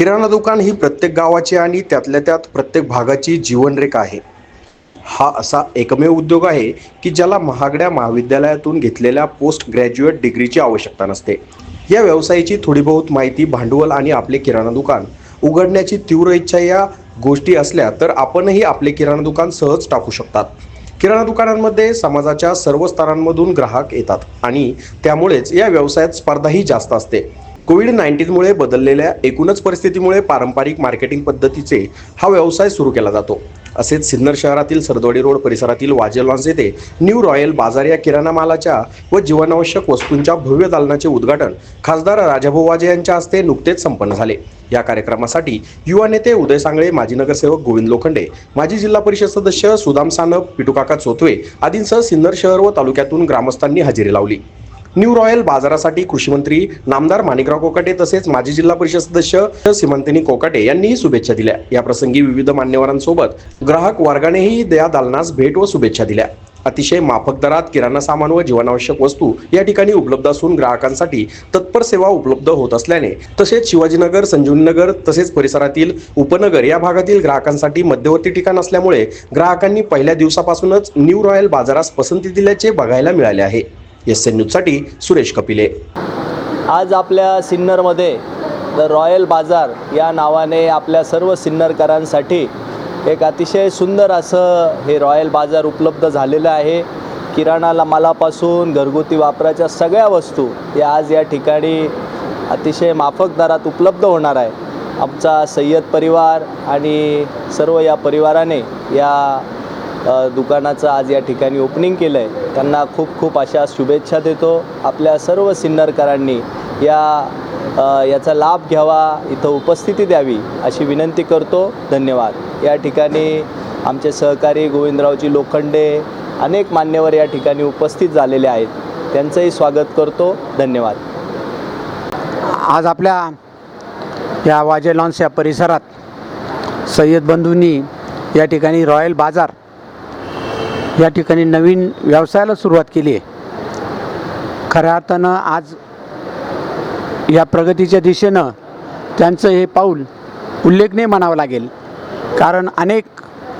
किराणा दुकान ही प्रत्येक गावाची आणि त्यातल्या त्यात प्रत्येक भागाची जीवनरेखा आहे. हा असा एकमेव उद्योग आहे की ज्याला महागड्या महाविद्यालयातून घेतलेल्या पोस्ट ग्रॅज्युएट डिग्रीची आवश्यकता नसते. या व्यवसायाची थोडी बहुत माहिती भांडवल आणि आपले किराणा दुकान उघडण्याची तीव्र इच्छा या गोष्टी असल्या तर आपणही आपले किराणा दुकान सहज टाकू शकतात. किराणा दुकानांमध्ये समाजाच्या सर्व स्तरांमधून ग्राहक येतात आणि त्यामुळेच या व्यवसायात स्पर्धाही जास्त असते. कोविड नाईन्टीनमुळे बदललेल्या एकूणच परिस्थितीमुळे पारंपरिक मार्केटिंग पद्धतीचे हा व्यवसाय सुरू केला जातो. असेच सिन्नर शहरातील सरदवाडी रोड परिसरातील वाजे लॉन्स येथे न्यू रॉयल बाजार या किराणा मालाच्या व जीवनावश्यक वस्तूंच्या भव्य दालनाचे उद्घाटन खासदार राजाभाऊ वाजे यांच्या हस्ते नुकतेच संपन्न झाले. या कार्यक्रमासाठी युवा नेते उदय सांगळे माजी नगरसेवक गोविंद लोखंडे माजी जिल्हा परिषद सदस्य सुदाम सानप पिटुकाका चोथवे आदींसह सिन्नर शहर व तालुक्यातून ग्रामस्थांनी हजेरी लावली. न्यू रॉयल बाजारासाठी कृषी मंत्री नामदार माणिकराव कोकाटे तसेच माजी जिल्हा परिषद सदस्य सीमंतिनी कोकाटे यांनीही शुभेच्छा दिल्या. या प्रसंगी विविध मान्यवरांसोबत ग्राहक वर्गानेही दया दालनास भेट व शुभेच्छा दिल्या. अतिशय माफक दरात किराणा सामान व जीवनावश्यक वस्तू या ठिकाणी उपलब्ध असून ग्राहकांसाठी तत्पर सेवा उपलब्ध होत असल्याने तसेच शिवाजीनगर संजीवनीनगर तसेच परिसरातील उपनगर या भागातील ग्राहकांसाठी मध्यवर्ती ठिकाण असल्यामुळे ग्राहकांनी पहिल्या दिवसापासूनच न्यू रॉयल बाजारास पसंती दिल्याचे बघायला मिळाले आहे. एस एन न्यूजसाठी सुरेश कपिले. आज आपल्या सिन्नरमध्ये द रॉयल बाजार या नावाने आपल्या सर्व सिन्नरकरांसाठी एक अतिशय सुंदर असं हे रॉयल बाजार उपलब्ध झालेलं आहे. किराणाला मालापासून घरगुती वापराच्या सगळ्या वस्तू या आज या ठिकाणी अतिशय माफक दरात उपलब्ध होणार आहे. आमचा सय्यद परिवार आणि सर्व या परिवाराने या दुकानाचं आज या ठिकाणी ओपनिंग केलं आहे त्यांना खूप खूप अशा शुभेच्छा देतो. आपल्या सर्व सिन्नरकरांनी या याचा लाभ घ्यावा इथं उपस्थिती द्यावी अशी विनंती करतो. धन्यवाद. या ठिकाणी आमचे सहकारी गोविंदरावजी लोखंडे अनेक मान्यवर या ठिकाणी उपस्थित झालेले आहेत. त्यांचंही स्वागत करतो. धन्यवाद. आज आपल्या या वाजे लॉन्स या परिसरात सय्यद बंधूंनी या ठिकाणी रॉयल बाजार या ठिकाणी नवीन व्यवसायाला सुरुवात केली आहे. खऱ्या अर्थानं आज या प्रगतीच्या दिशेनं त्यांचं हे पाऊल उल्लेखनीय म्हणावं लागेल. कारण अनेक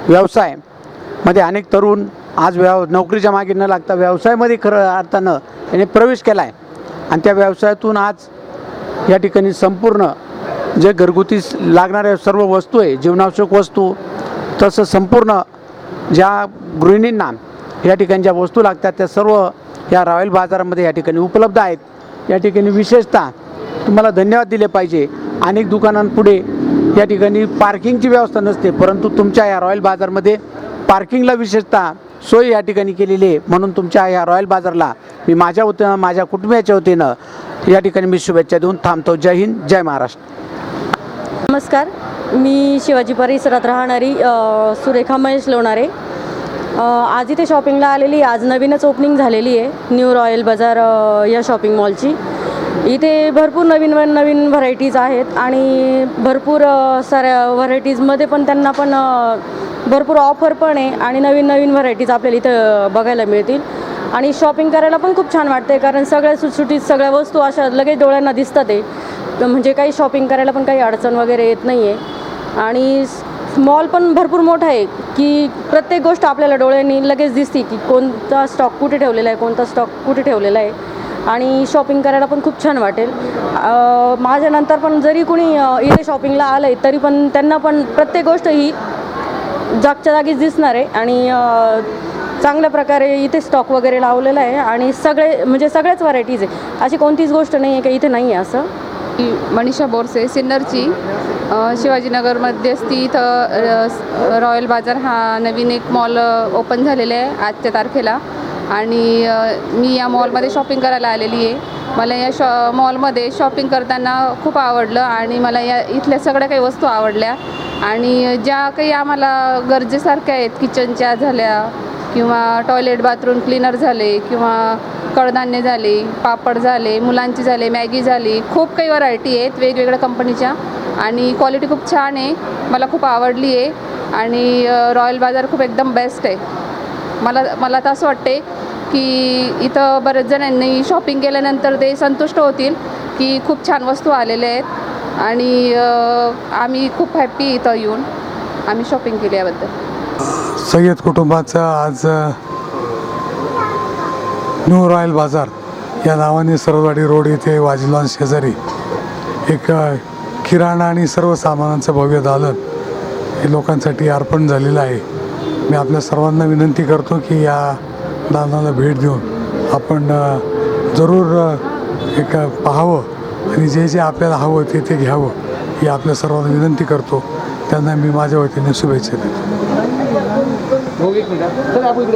व्यवसायमध्ये अनेक तरुण आज व्यव नोकरीच्या मागे न लागता व्यवसायामध्ये खरं अर्थानं त्याने प्रवेश केला आहे आणि त्या व्यवसायातून आज या ठिकाणी संपूर्ण जे घरगुती लागणाऱ्या सर्व वस्तू आहे जीवनावश्यक वस्तू तसं संपूर्ण ज्या गृहिणींना या ठिकाणच्या वस्तू लागतात त्या सर्व या रॉयल बाजारामध्ये या ठिकाणी उपलब्ध आहेत. या ठिकाणी विशेषतः तुम्हाला धन्यवाद दिले पाहिजे. अनेक दुकानांपुढे या ठिकाणी पार्किंगची व्यवस्था नसते परंतु तुमच्या या रॉयल बाजारमध्ये पार्किंगला विशेषतः सोय या ठिकाणी केलेली आहे. म्हणून तुमच्या या रॉयल बाजारला मी माझ्या वतीनं माझ्या कुटुंबियाच्या वतीनं या ठिकाणी मी शुभेच्छा देऊन थांबतो. जय हिंद जय महाराष्ट्र. नमस्कार. मी शिवाजी परिसरात राहणारी सुरेखा महेश लोणारे. आज इथे शॉपिंगला आलेली आज नवीनच ओपनिंग झालेली आहे. न्यू रॉयल बाजार या शॉपिंग मॉलची. इथे भरपूर नवीन नवीन व्हरायटीज आहेत आणि भरपूर साऱ्या व्हरायटीजमध्ये पण त्यांना पण भरपूर ऑफर पण आहे आणि नवीन नवीन व्हरायटीज आपल्याला इथं बघायला मिळतील. आणि शॉपिंग करायला पण खूप छान वाटते कारण सगळ्या सुटसुटीत सगळ्या वस्तू अशा लगेच डोळ्यांना दिसतात आहे. म्हणजे काही शॉपिंग करायला पण काही अडचण वगैरे येत नाही आहे आणि मॉल पण भरपूर मोठा आहे की प्रत्येक गोष्ट आपल्याला डोळ्यांनी लगेच दिसते की कोणता स्टॉक कुठे ठेवलेला आहे कोणता स्टॉक कुठे ठेवलेला आहे. आणि शॉपिंग करायला पण खूप छान वाटेल. माझ्यानंतर पण जरी कुणी इथे शॉपिंगला आलं आहे तरी पण त्यांना पण प्रत्येक गोष्ट ही जागच्या जागीच दिसणार आहे. आणि चांगल्या प्रकारे इथे स्टॉक वगैरे लावलेला आहे. आणि सगळे म्हणजे सगळ्याच व्हरायटीज आहे. अशी कोणतीच गोष्ट नाही आहे का इथे नाही आहे असं. मनीषा बोरसे सिन्नरची. शिवाजीनगरमध्ये स्थित रॉयल बाजार हा नवीन एक मॉल ओपन झालेला आहे आजच्या तारखेला. आणि मी या मॉलमध्ये शॉपिंग करायला आलेली आहे. मला या शॉ मॉलमध्ये शॉपिंग करताना खूप आवडलं आणि मला या इथल्या सगळ्या काही वस्तू आवडल्या. आणि ज्या काही आम्हाला गरजेसारख्या आहेत किचनच्या झाल्या किंवा टॉयलेट बाथरूम क्लीनर झाले किंवा कडधान्य झाले पापड झाले मुलांची झाले मॅगी झाली खूप काही व्हरायटी आहेत वेगवेगळ्या कंपनीच्या आणि क्वालिटी खूप छान आहे मला खूप आवडली आहे. आणि रॉयल बाजार खूप एकदम बेस्ट आहे. मला मला तर असं वाटते की इथं बरेच जणांनी शॉपिंग केल्यानंतर ते संतुष्ट होतील की खूप छान वस्तू आलेल्या आहेत. आणि आम्ही खूप हॅप्पी इथं येऊन आम्ही शॉपिंग केली याबद्दल सय्यद कुटुंबाचं आज न्यू रॉयल बाजार या नावाने सरळवाडी रोड येथे वाजिलॉन शेजारी एक किराणा आणि सर्व सामानांचं भव्य दालन हे लोकांसाठी अर्पण झालेलं आहे. मी आपल्या सर्वांना विनंती करतो की या दालनाला भेट देऊन आपण जरूर एक पाहावं आणि जे जे आपल्याला हवं ते ते घ्यावं ही आपल्या सर्वांना विनंती करतो. त्यांना मी माझ्या वतीने शुभेच्छा देतो. भोगिक मिळतात तर आपण